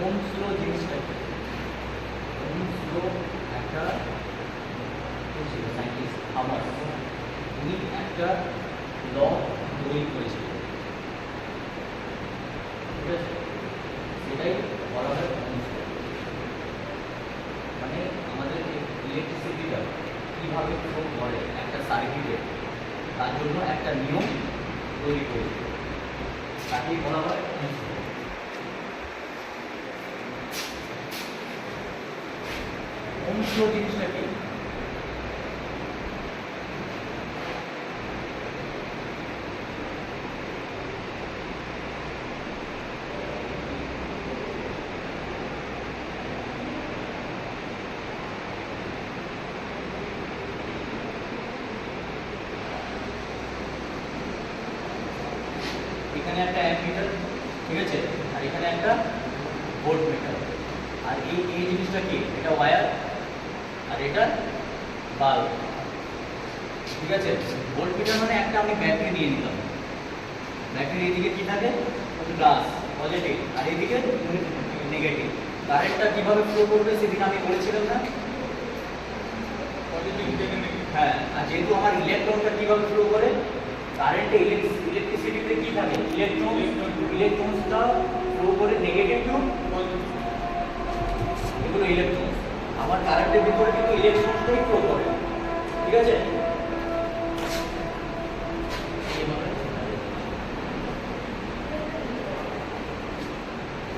Home law জিনিসটা home law একটা scientist আবার উনি একটা ল তৈরি করেছিলেন। ঠিক আছে? সেটাই বলা হয় মানে আমাদের ইলেকট্রিসিটিটা কীভাবে ফ্লো করে, একটা সার্কিটে তার জন্য একটা নিয়ম তৈরি করেছে। তাকেই বলা হয় ওহমস law। ওহমস law জিনিসটা কি এখানে একটা অ্যামিটার ঠিক আছে? আর এখানে একটা ভোল্ট মিটার আর এই এই জিনিসটা কি? এটা ওয়্যার আর এটা বাল্ব। ঠিক আছে? ভোল্ট মিটার মানে একটা আমি ব্যাটারি নিয়ে নিলাম ব্যাটারি এদিকে কি থাকে? প্লাস পজিটিভ আর এদিকে নেগেটিভ কারেন্টটা কীভাবে ফ্লো করবে সেদিন আমি বলেছিলাম না? হ্যাঁ আর যেহেতু আমার ইলেকট্রনটা কীভাবে ফ্লো করে? কারেন্টে ইলেকট্রিসিটিতে কি থাকে? ইলেকট্রন ইলেকট্রনসটা ফ্লো করে নেগেটিভ টু এগুলো ইলেকট্রন আমার কারেন্টের ভিতরে কিন্তু ইলেকট্রনটাই ফ্লো করে। ঠিক আছে।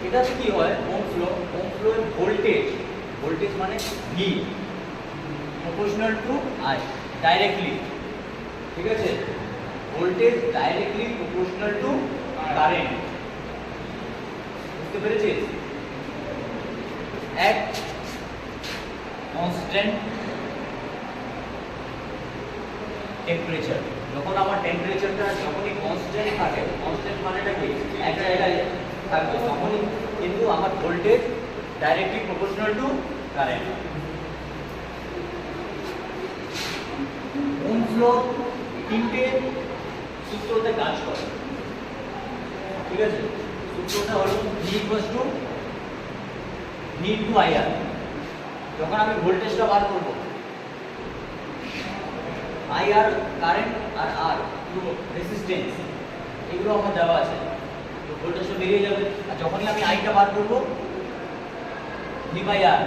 এটাতে কি হয়? ওম ফ্লো ওম ফ্লো এর ভোল্টেজ ভোল্টেজ মানে V proportional to I directly ঠিক আছে? Voltage directly proportional to current বুঝতে পেরেছিস? এক কনস্ট্যান্ট টেম্পারেচার যখন আমার টেম্পারেচারটা যখনই কনস্ট্যান্ট থাকে কনস্ট্যান্ট মানেটা কি? এক জায়গায় থাকবে, তখনই কিন্তু আমার voltage directly proportional to current Ohm's law তিনটে সূত্রতে কাজ করে? ঠিক আছে? সূত্রটা হলো V equals to V to IR যখন আমি ভোল্টেজটা বার করব। আই আর কারেন্ট আর আর রেসিস্টেন্স এগুলো আমার দেওয়া আছে। তো ভোল্টেজটা বেরিয়ে যাবে। আর যখনই আমি আইটা বার করব ভি বাই আর